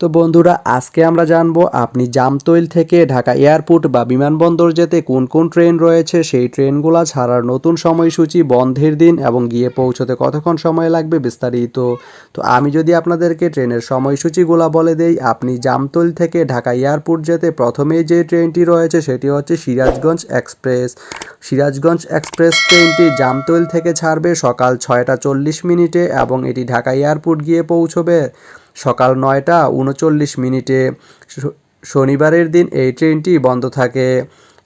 তো বন্ধুরা, আজকে আমরা জানব আপনি জামতৈল থেকে ঢাকা এয়ারপোর্ট বা বিমানবন্দর যেতে কোন কোন ট্রেন রয়েছে, সেই ট্রেনগুলো ছাড়ার নতুন সময়সূচি, বন্ধের দিন এবং গিয়ে পৌঁছতে কতক্ষণ সময় লাগবে বিস্তারিত। তো আমি যদি আপনাদেরকে ট্রেনের সময়সূচিগুলো বলে দেই, আপনি জামতৈল থেকে ঢাকা এয়ারপোর্ট যেতে প্রথমেই যে ট্রেনটি রয়েছে সেটি হচ্ছে সিরাজগঞ্জ এক্সপ্রেস। সিরাজগঞ্জ এক্সপ্রেস ট্রেনটি জামতৈল থেকে ছাড়বে সকাল ছয়টা চল্লিশ মিনিটে এবং এটি ঢাকা এয়ারপোর্ট গিয়ে পৌঁছবে। সকাল নয়টা উনচল্লিশ মিনিটে শনিবারের দিন এই ট্রেনটি বন্ধ থাকে।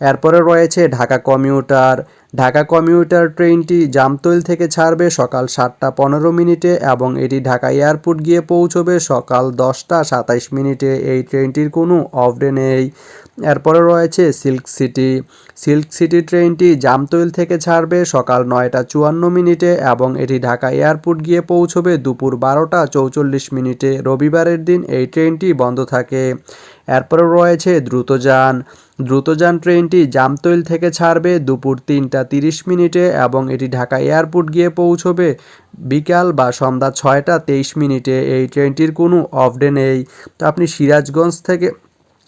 এরপরে রয়েছে ঢাকা কমিউটার ঢাকা কমিউটার ট্রেনটি জামতৈল থেকে ছাড়বে সকাল সাতটা পনেরো মিনিটে এবং এটি ঢাকা এয়ারপোর্ট গিয়ে পৌঁছবে সকাল দশটা সাতাইশ মিনিটে। এই ট্রেনটির কোনো অফ ডে নেই। এরপরে রয়েছে সিল্ক সিটি। সিল্ক সিটি ট্রেনটি জামতৈল থেকে ছাড়বে সকাল নয়টা চুয়ান্ন মিনিটে এবং এটি ঢাকা এয়ারপোর্ট গিয়ে পৌঁছবে দুপুর বারোটা চৌচল্লিশ মিনিটে। রবিবারের দিন এই ট্রেনটি বন্ধ থাকে। এরপরে রয়েছে দ্রুতযান। দ্রুতযান ট্রেনটি জামতৈল থেকে ছাড়বে দুপুর তিনটা তিরিশ মিনিটে এবং এটি ঢাকা এয়ারপোর্ট গিয়ে পৌঁছবে। বিকাল বা সন্ধ্যা ছয়টা তেইশ মিনিটে এই ট্রেনটির কোনো অফডে নেই। তো আপনি সিরাজগঞ্জ থেকে